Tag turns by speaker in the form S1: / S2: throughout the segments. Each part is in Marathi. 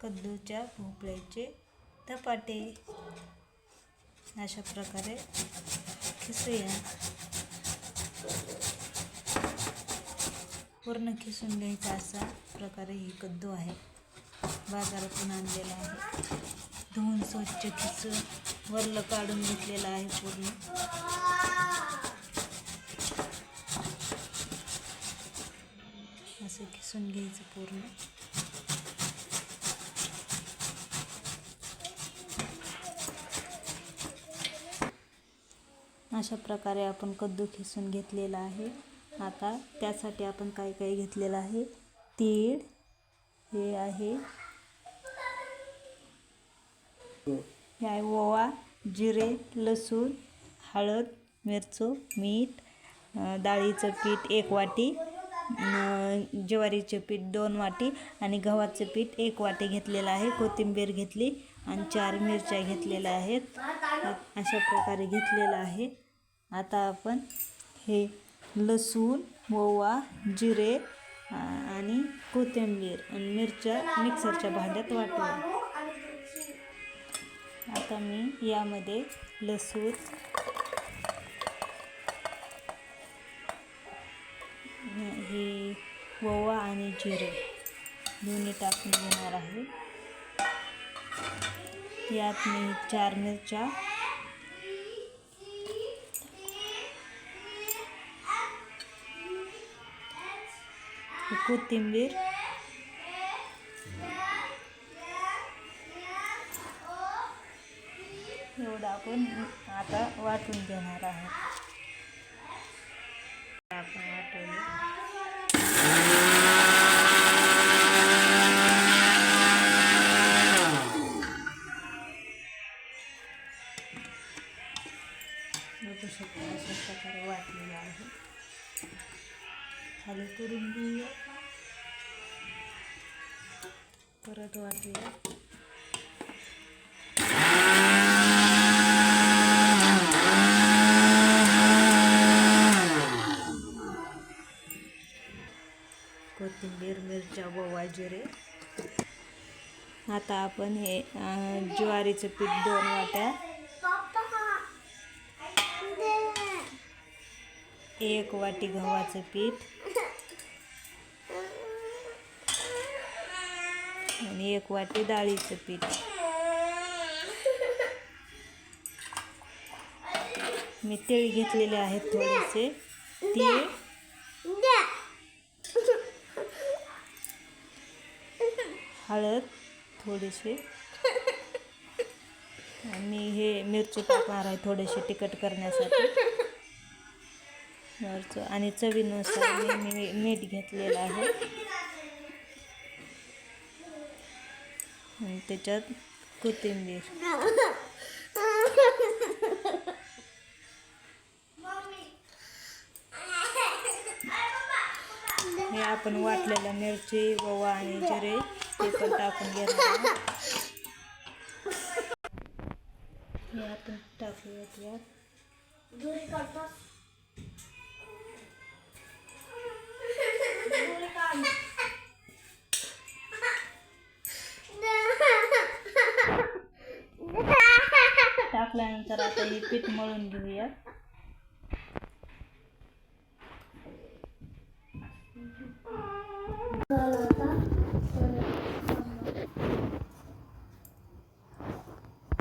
S1: कद्दूच्या भोपळ्याचे धपाटे. अशा प्रकारे खिसूया. पूर्ण खिसून घ्यायचा असा प्रकारे ही कद्दू आहे. बाजारातून आणलेला आहे. धुवून स्वच्छ खिसून वरलं काढून घेतलेलं आहे पूर्ण. असं खिसून घ्यायचं पूर्ण. अशा प्रकारे आपण कद्दू खिसून घेतलेला आहे. आता त्यासाठी आपण काय काय घेतलेलं आहे? तीळ हे आहे. हे आहे ओवा जिरे लसूण हळद मिरचो मीठ डाळीचं पीठ एक वाटी ज्वारीचे ज्वारीचं पीठ दोन वाटी आणि गव्हाचं पीठ एक वाटी घेतलेलं आहे. कोथिंबीर घेतली आणि चार मिरच्या घेतलेल्या आहेत. अशा प्रकारे घेतलेलं आहे. आता आपण हे लसूण ओवा जिरे आणि कोथिंबीर आणि मिरच्या मिक्सरच्या भांड्यात वाटूया आता मी यामध्ये लसूण हे ओवा आणि जिरे दोन्ही टाकून घेणार आहे. यात मी चार मिरच्या कोथिंबीर. एवढं आपण आता वाटून घेणार आहोत. परत वाटूया कोथिंबीर मिरच्या ओवा जिरे. आता आपण हे ज्वारीचं पीठ दोन वाट्या. एक वाटी गव्हाचं पीठ. आणि एक वाटी डाळीचं पीठ. मी तीळ घेतलेले आहेत थोडेसे. तीळ. हळद थोडेसे. आणि हे मिरची टाकणार आहे थोडेसे तिखट करण्यासाठी. मिरचं आणि चवीनुसार मी मीठ घेतलेलं आहे. आणि त्याच्यात कोथिंबीर. हे आपण वाटलेल्या मिरची गोवा आणि जिरे ते पण टाकून घेणार हे आपण टाकूयात यात टाकल्यानंतर हे पीठ मळून घेऊया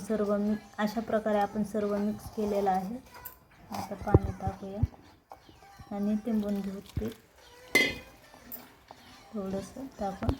S1: सर्व मिक्स अशा प्रकारे आपण सर्व मिक्स केलेलं आहे. आता पाणी टाकूया आणि तिंबून घेऊ पीठ थोडंसं टाकून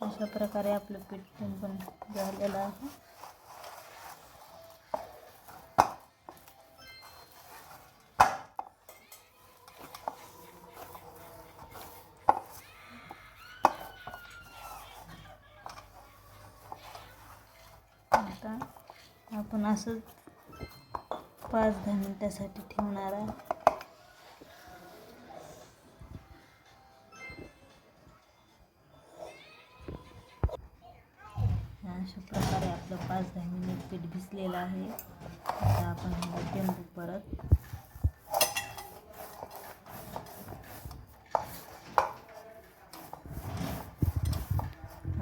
S1: अशा प्रकारे आपलं पीठ पण झालेलं आहे. आता आपण असंच पाच दहा मिनटासाठी ठेवणार आहे अशा प्रकारे आपलं पाच दहा मिनिट पीठ भिजलेलं आहे. आता आपण ह्याला टेंबू परत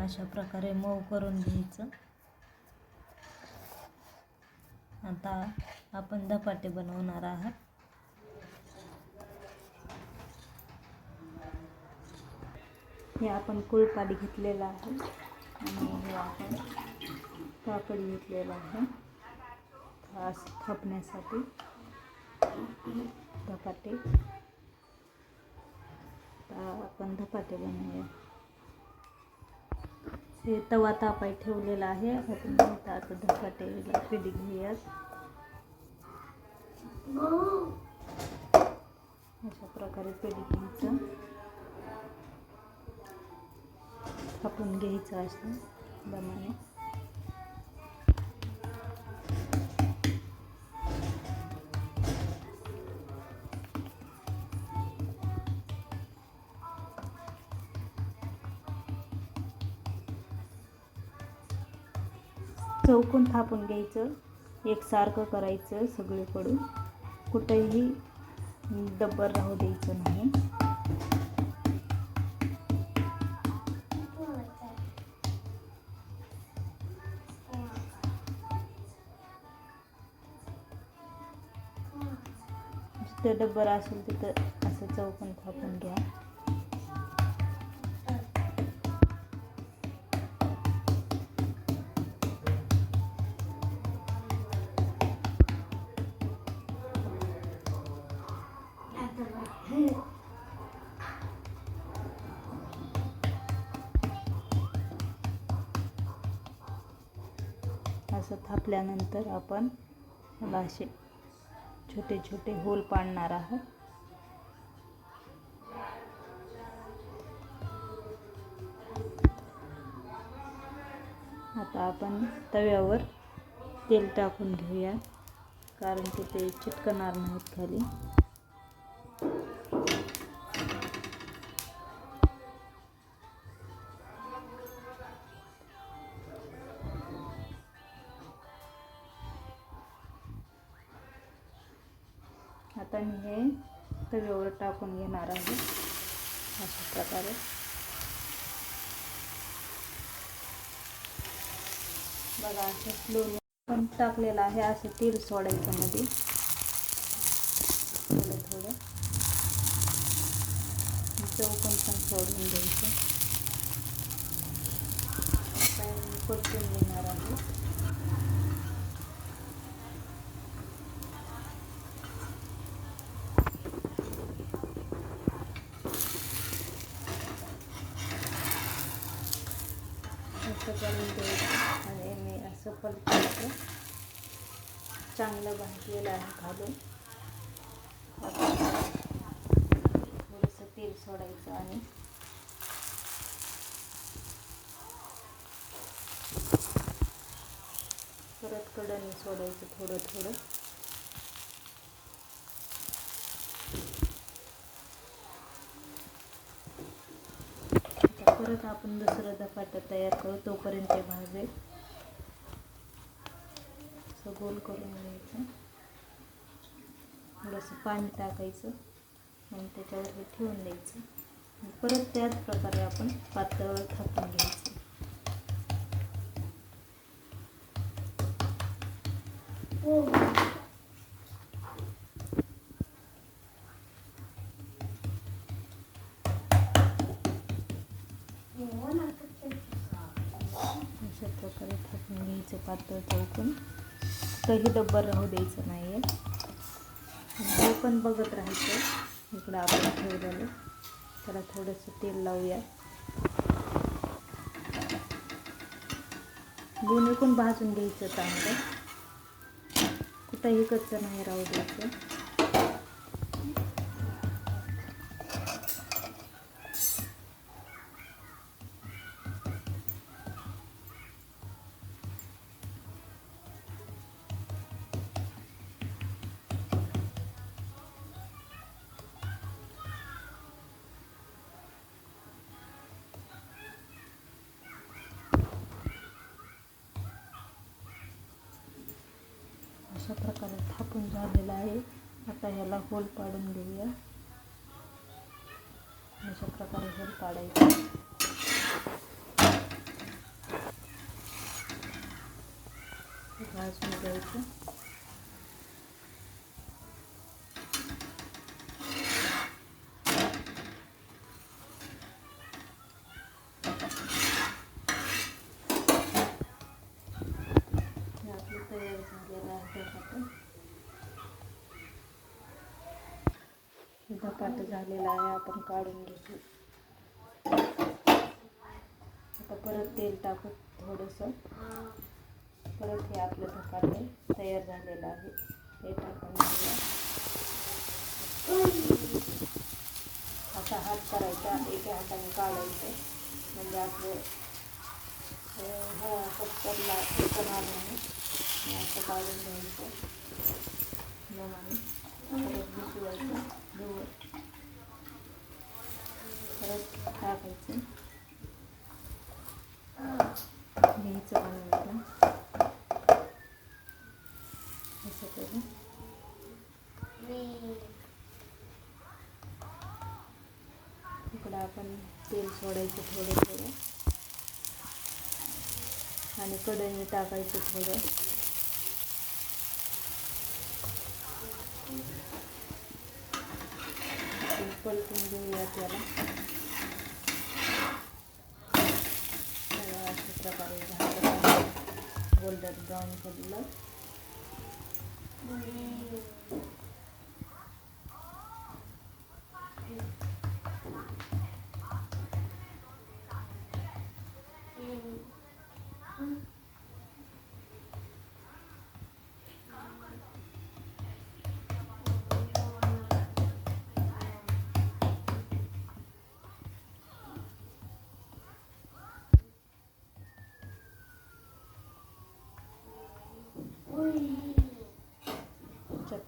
S1: अशा प्रकारे मऊ करून घ्यायचं. आता आपण धपाटे बनवणार आहात. हे आपण कुळपाट घेतलेलं आहे. आणि हे आपण कापड घेतलेलं आहे. खास थापण्यासाठी धपाटे. आपण धपाटे बनवूया. हे तवा तापाय ठेवलेला आहे. आपण आता धपाटेला पीठ घेऊयात. अशा प्रकारे पीठ घ्यायचं. थापून घ्यायचं असं दमाने चौकून थापून घ्यायचं एकसारखं करायचं सगळीकडून. कुठेही डब्बर राहू द्यायचं नाही. जिथं डब्बर असेल तिथं असं चौकून थापून घ्या. असं थापल्यानंतर आपण ह्याला असे छोटे छोटे होल पाडणार आहोत. आता आपण तव्यावर तेल टाकून घेऊया कारण की ते चिटकणार नाहीत खाली. आता मी हे तव्यावर टाकून घेणार आहे. अशा प्रकारे. बघा, असं स्लोली पण टाकलेलं आहे. असं तेल सोडायचं मध्ये. थोडं थोडं. चौकन पण सोडून घ्यायचं घेणार आहे. चांगलं भाजलेलं आहे घालून. थोडंसं तेल सोडायचं आणि परत कडणी सोडायचं थोडं थोडं. परत आपण दुसरं धपाटा तयार करू तोपर्यंत ते भाजेल. गोल करून घ्यायचं. थोडंसं पाणी टाकायचं आणि त्याच्यावर हे ठेवून द्यायचं. परत त्याच प्रकारे आपण पातळ थापून घ्यायचं. अशा प्रकारे थापून घ्यायचं पातळ चौकून डब्बर राहू द्यायचं नाही आहे ते पण बघत राहायचं इकडं आपण ठेवलेलं. त्याला थोडंसं तेल लावूया. दोन्ही पण भाजून घ्यायचं चांगलं. कुठंही कच्चं नाही राहू द्यायचं. अशा प्रकारे थापून झालेला आहे. आता ह्याला होल पाडून घेऊया अशा प्रकारे होल पाडायचं. भाजून घ्यायचं हे आपलं तयार झालेलं आहे धपाटं हे झालेला झालेलं आहे आपण काढून घेतो. आता परत तेल टाकू थोडंसं. परत हे आपलं धपाटे तयार झालेलं आहे. हे टाकून घेऊया. असा हात करायचा एका हाताने काढायचं. म्हणजे आपलं हा पत्तरला करणार नाही आहे. असं काढून घ्यायचं. लमाने परत भिजवायचं. धुवं टाकायचं. घ्यायचं बनवायचं असं करून. इकडं आपण तेल सोडायचं थोडं थोडं. आणि कढईने टाकायचं थोडं. आपण पलटून घेऊया त्याला त्याला. shoulder down for the love.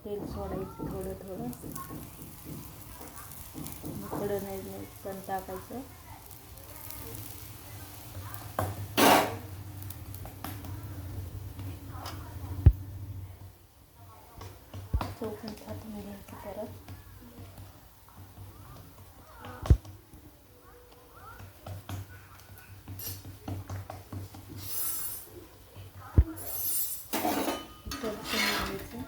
S1: तेल सोडायचं थोडं थोडं. थोडं नाही पण टाकायचं चौकून थाटून घ्यायचं परत परतून घ्यायचं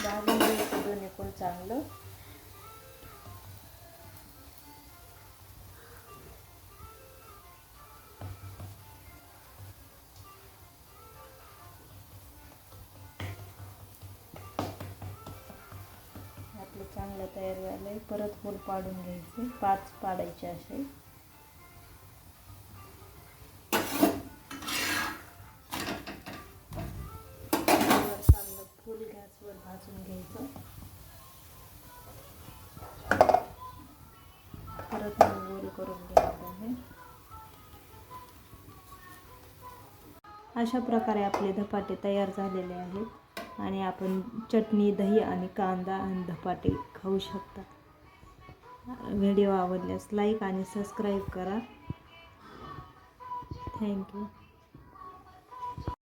S1: भाजून घ्यायचं दोन्ही पण चांगलं. आपलं चांगलं तयार झालं आहे परत होल पाडून घ्यायचे. पाच पाडायचे असे. चांगलं फुल गॅसवर भाजून घ्यायचं. परत गोल करून घेणार आहे. अशा प्रकारे आपले धपाटे तयार झालेले आहेत आणि आपण चटणी दही आणि कांदा आणि धपाटे खाऊ शकता. व्हिडिओ आवडल्यास लाईक आणि सबस्क्राईब करा. थँक्यू.